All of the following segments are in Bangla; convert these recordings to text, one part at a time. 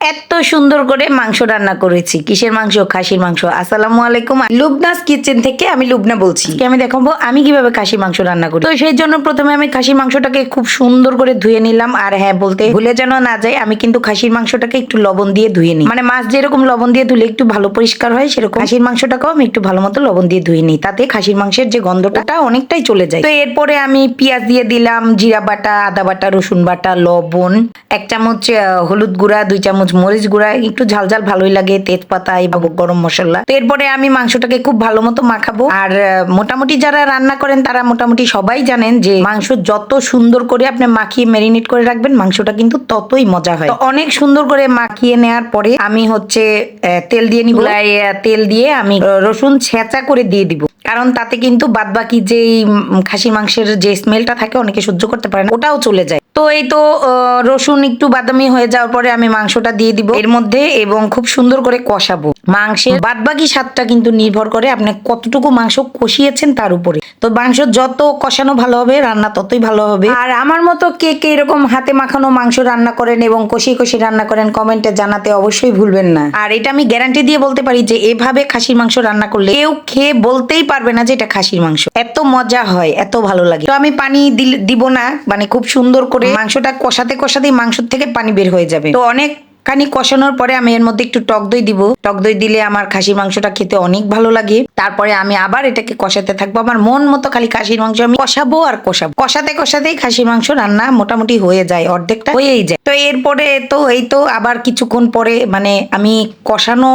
এত সুন্দর করে মাংস রান্না করেছি। কিসের মাংস? খাসির মাংস। আসসালামু আলাইকুম। লুবনাস কিচেন থেকে আমি লুবনা বলছি। আমি দেখাবো আমি কীভাবে খাসির মাংস রান্না করি। তো সেই জন্য প্রথমে আমি খাসির মাংসটাকে খুব সুন্দর করে ধুয়ে নিলাম। আর হ্যাঁ বলতে ভুলে যেন না যায় আমি কিন্তু খাসির মাংসটাকে একটু লবণ দিয়ে ধুয়ে নিই। মানে মাছ যেরকম লবণ দিয়ে ধুলে একটু ভালো পরিষ্কার হয়, সেরকম খাসির মাংসটাকেও আমি একটু ভালো মতো লবণ দিয়ে ধুয়ে নিই। তাতে খাসির মাংসের যে গন্ধটা অনেকটাই চলে যায়। তো এরপরে আমি পেঁয়াজ দিয়ে দিলাম, জিরা বাটা, আদা বাটা, রসুন বাটা, লবণ, এক চামচ হলুদ গুঁড়া, দুই চামচ মরিচ গুঁড়া, একটু ঝাল ঝাল ভালোই লাগে, তেজপাতা এবং গরম মশলা। তো এরপরে আমি মাংসটাকে খুব ভালো মতো মাখাবো। আর মোটামুটি যারা রান্না করেন, তারা মোটামুটি সবাই জানেন যে মাংস যত সুন্দর করে আপনি মাখিয়ে ম্যারিনেট করে রাখবেন, মাংসটা কিন্তু ততই মজা হয়। অনেক সুন্দর করে মাখিয়ে নেওয়ার পরে আমি হচ্ছে তেল দিয়ে নিব। তেল দিয়ে আমি রসুন ছেঁচা করে দিয়ে দিব। কারণ তাতে কিন্তু বাদবাকি যে খাসি মাংসের যে স্মেলটা থাকে, অনেকে সহ্য করতে পারে না, ওটাও চলে যায়। তো এই তো রসুন একটু বাদামি হয়ে যাওয়ার পরে আমি মাংসটা দিয়ে দিব। এর মধ্যে এবং খুব সুন্দর করে কষাবো। মাংসের বাদবাকি স্বাদটা কিন্তু নির্ভর করে আপনি কতটুকু মাংস কষিয়েছেন তার উপরে। তো মাংস যত কষানো ভালো হবে, রান্না ততই ভালো হবে। আর আমার মতো কে কে এরকম হাতে মাখানো মাংস রান্না করেন এবং কষিয়ে কষিয়ে রান্না করেন, কমেন্টে জানাতে অবশ্যই ভুলবেন না। আর এটা আমি গ্যারান্টি দিয়ে বলতে পারি যে, এভাবে খাসির মাংস রান্না করলে কেউ খেয়ে বলতেই পারবে না যে, এটা খাসির মাংস। এত মজা হয়, এত ভালো লাগে। তো আমি পানি দিব না মানে খুব সুন্দর করে মাংসটা কষাতে কষাতেই মাংস থেকে পানি বের হয়ে যাবে। তো অনেক খানি কষানোর পরে আমি এর মধ্যে একটু টক দই দিব। টক দই দিলে আমার খাসির মাংসটা খেতে অনেক ভালো লাগে। তারপরে আমি আবার এটাকে কষাতে থাকব। আমার মন মতো খালি খাসির মাংস আমি কষাবো আর কষাবো। কষাতে কষাতেই খাসির মাংস রান্না মোটামুটি হয়ে যায়, অর্ধেকটা হয়েই যায়। তো এরপরে তো এই তো আবার কিছুক্ষণ পরে মানে আমি কষানো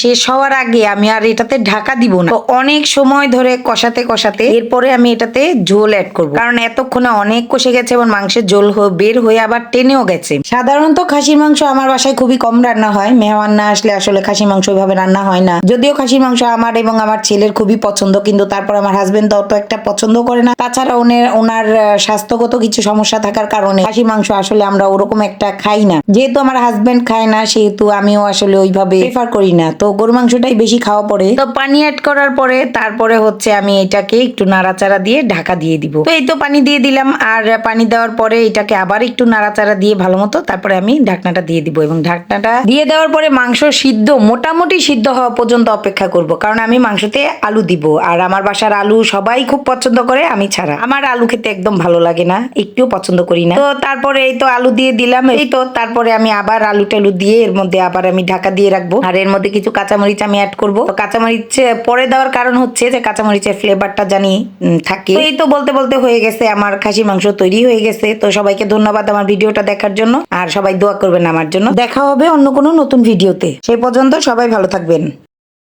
শেষ হওয়ার আগে আমি আর এটাতে ঢাকা দিব না। তো অনেক সময় ধরে কষাতে কষাতে এরপরে আমি এটাতে ঝোল অ্যাড করব। কারণ এতক্ষণে অনেক কষে গেছে এবং মাংসের ঝোল বের হয়ে আবার টেনেও গেছে। সাধারণত খাসির মাংস আমার বাসায় খুবই কম রান্না হয়। মেহমান না আসলে আসলে খাসির মাংস ওইভাবে রান্না হয় না। যদিও খাসির মাংস আমার এবং আমার ছেলের খুবই পছন্দ, কিন্তু তারপর আমার হাজবেন্ড অত একটা পছন্দ করে না। তাছাড়া ওনের ওনার স্বাস্থ্যগত কিছু সমস্যা থাকার কারণে খাসির মাংস আসলে আমরা ওরকম একটা খাই না। যেহেতু আমার হাজবেন্ড খায় না, সেহেতু আমিও আসলে ওইভাবে প্রেফার করি না। তো গরু মাংসটাই বেশি খাওয়া পড়ে। তো পানি অ্যাড করার পরে তারপরে হচ্ছে আমি এটাকে একটু নাড়াচাড়া দিয়ে ঢাকা দিয়ে দিব। তো এই তো পানি দিয়ে দিলাম। আর পানি দেওয়ার পরে এটাকে আবার একটু নাড়াচাড়া দিয়ে ভালো মতো তারপরে আমি ঢাকনাটা দিয়ে দিব এবং ঢাকনাটা দিয়ে দেওয়ার পরে মাংস সিদ্ধ, মোটামুটি সিদ্ধ হওয়া পর্যন্ত অপেক্ষা করব, কারণ আমি মাংসতে আলু দিব। আর আমার বাসার আলু সবাই খুব পছন্দ করে, আমি ছাড়া। আমার আলু খেতে একদম ভালো লাগে না, একটুও পছন্দ করি না। তো তারপরে এই তো আলু দিয়ে দিলাম, এই তো তারপরে আমি আবার আলু টালু দিয়ে এর মধ্যে আবার আমি ঢাকা দিয়ে রাখব। আর এর মধ্যে কিছু কাঁচামরিচ আমি অ্যাড করব। কাঁচামরিচ পরে দেওয়ার কারণ হচ্ছে যে কাঁচামরিচের ফ্লেভারটা জানি থাকে। এই তো বলতে বলতে হয়ে গেছে, আমার খাসি মাংস তৈরি হয়ে গেছে। তো সবাইকে ধন্যবাদ আমার ভিডিওটা দেখার জন্য, আর সবাই দোয়া করবেন আমার জন্য। দেখা হবে অন্য কোনো নতুন ভিডিওতে। সেই পর্যন্ত সবাই ভালো থাকবেন।